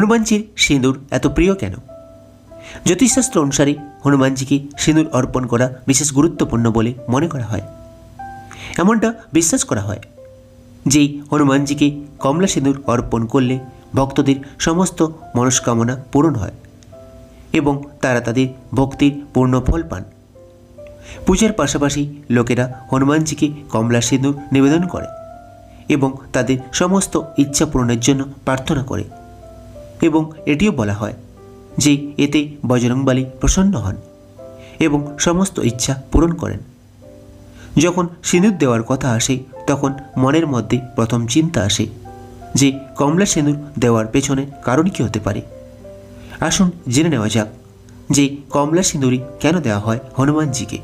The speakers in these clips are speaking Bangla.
হনুমানজির সিঁদুর এত প্রিয় কেন? জ্যোতিষশাস্ত্র অনুসারে হনুমানজিকে সিঁদুর অর্পণ করা বিশেষ গুরুত্বপূর্ণ বলে মনে করা হয়। এমনটা বিশ্বাস করা হয় যেই হনুমানজিকে কমলা সিঁদুর অর্পণ করলে ভক্তদের সমস্ত মনস্কামনা পূরণ হয় এবং তারা তাদের ভক্তির পূর্ণ ফল পান। পূজার পাশাপাশি লোকেরা হনুমানজিকে কমলা সিঁদুর নিবেদন করে এবং তাদের সমস্ত ইচ্ছা পূরণের জন্য প্রার্থনা করে। এবং এটিও বলা হয় যে এতে বজরংবালী প্রসন্ন হন এবং সমস্ত ইচ্ছা পূরণ করেন। যখন সিঁদুর দেওয়ার কথা আসে, তখন মনের মধ্যে প্রথম চিন্তা আসে যে কমলা সিঁদুর দেওয়ার পেছনে কারণ কী হতে পারে। আসুন জেনে নেওয়া যাক যে কমলা সিঁদুরই কেন দেওয়া হয় হনুমানজিকে?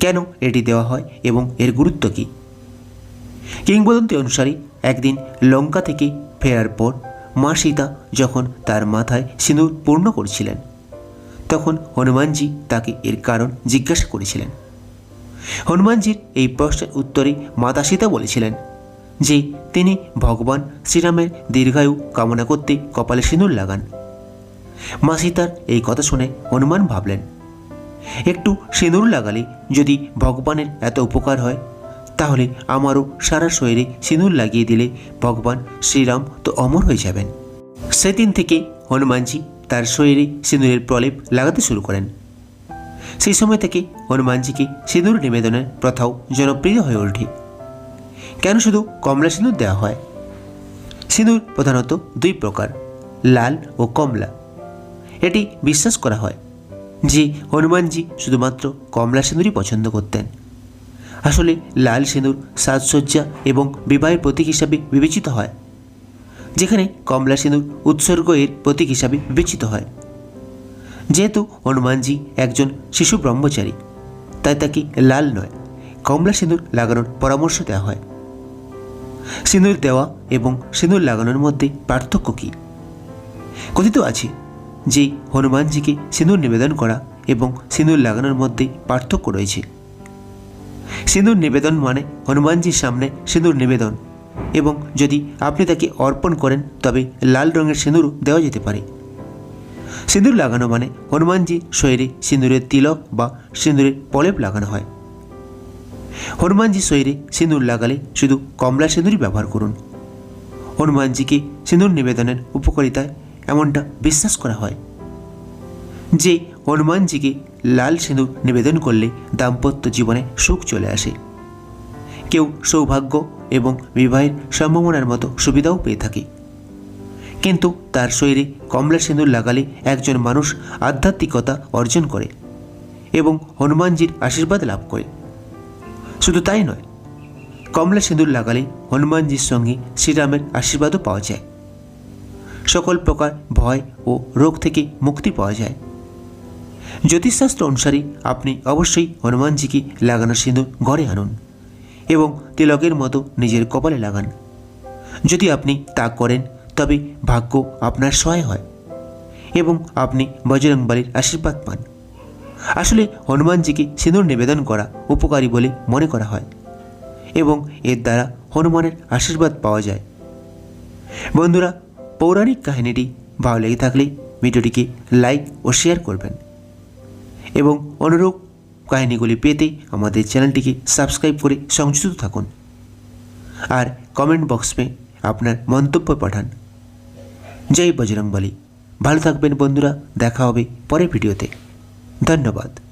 কেন এটি দেওয়া হয় এবং এর গুরুত্ব কী? কিংবদন্তি অনুসারে একদিন লঙ্কা থেকে ফেরার পর মা সীতা যখন তার মাথায় সিঁদুর পূর্ণ করছিলেন, তখন হনুমানজি তাকে এর কারণ জিজ্ঞাসা করেছিলেন। হনুমানজির এই প্রশ্নের উত্তরে মাতা সীতা বলেছিলেন যে, তিনি ভগবান শ্রীরামের দীর্ঘায়ু কামনা করতে কপালে সিঁদুর লাগান। মা সীতার এই কথা শুনে হনুমান ভাবলেন, একটু সিঁদুর লাগালে যদি ভগবানের এত উপকার হয় তাহলে আমারও সারা শরীরে সিঁদুর লাগিয়ে দিলে ভগবান শ্রীরাম তো অমর হয়ে যাবেন। সেদিন থেকে হনুমানজি তার শরীরে সিঁদুরের প্রলেপ লাগাতে শুরু করেন। সেই সময় থেকে হনুমানজিকে সিঁদুর নিবেদনের প্রথাও জনপ্রিয় হয়ে ওঠে। কেন শুধু কমলা সিঁদুর দেওয়া হয়? সিঁদুর প্রধানত দুই প্রকার, লাল ও কমলা। এটি বিশ্বাস করা হয় যে হনুমানজি শুধুমাত্র কমলা সিঁদুরই পছন্দ করতেন। আসলে লাল সিঁদুর, সাজসজ্জা এবং বিবাহের প্রতীক হিসাবে বিবেচিত হয়, যেখানে কমলা সিঁদুর উৎসর্গ এর প্রতীক হিসাবে বিবেচিত হয়। যেহেতু হনুমানজি একজন শিশু ব্রহ্মচারী, তাই তাকে লাল নয়, কমলা সিঁদুর লাগানোর পরামর্শ দেওয়া হয়। সিঁদুর দেওয়া এবং সিঁদুর লাগানোর মধ্যে পার্থক্য কী? কথিত আছে যে হনুমানজিকে সিঁদুর নিবেদন করা এবং সিঁদুর লাগানোর মধ্যে পার্থক্য রয়েছে। সিঁদুর নিবেদন মানে হনুমানজির সামনে সিঁদুর নিবেদন। এবং যদি আপনি তাকে অর্পণ করেন, তবে লাল রঙের সিঁদুরও দেওয়া যেতে পারে। সিঁদুর লাগানো মানে হনুমানজি শরীরে সিঁদুরের তিলক বা সিঁদুরের প্রলেপ লাগানো হয়। হনুমানজি শরীরে সিঁদুর লাগালে শুধু কমলা সিঁদুরই ব্যবহার করুন। হনুমানজিকে সিঁদুর নিবেদনের উপকারিতায় এমনটা বিশ্বাস করা হয় যে হনুমানজিকে লাল সিঁদুর নিবেদন করলে দাম্পত্য জীবনে সুখ চলে আসে। কেউ সৌভাগ্য এবং বিবাহের সম্ভাবনার মতো সুবিধাও পেয়ে থাকে। কিন্তু তার শরীরে কমলা সিঁদুর লাগালে একজন মানুষ আধ্যাত্মিকতা অর্জন করে এবং হনুমানজির আশীর্বাদ লাভ করে। শুধু তাই নয়, কমলা সিঁদুর লাগালে হনুমানজির সঙ্গে শ্রীরামের আশীর্বাদও পাওয়া যায়। সকল প্রকার ভয় ও রোগ থেকে মুক্তি পাওয়া যায়। জ্যোতিষশাস্ত্র অনুসারে আপনি অবশ্যই হনুমানজিকে লাগানো সিঁদুর ঘরে আনুন এবং তিলকের মতো নিজের কপালে লাগান। যদি আপনি তা করেন, তবে ভাগ্য আপনার সহায় হয় এবং আপনি বজরংবলীর আশীর্বাদ পান। আসলে হনুমানজিকে সিঁদুর নিবেদন করা উপকারী বলে মনে করা হয় এবং এর দ্বারা হনুমানের আশীর্বাদ পাওয়া যায়। বন্ধুরা, পৌরাণিক কাহিনীটি ভালো লেগে থাকলে ভিডিওটিকে লাইক ও শেয়ার করবেন। এবং অনুরূপ কাহিনিগুলি পেতে আমাদের চ্যানেলটিকে সাবস্ক্রাইব করে সংযুক্ত থাকুন। আর কমেন্ট বক্সে আপনার মন্তব্য পাঠান। জয় বজরংবলী। ভালো থাকবেন বন্ধুরা। দেখা হবে পরের ভিডিওতে। ধন্যবাদ।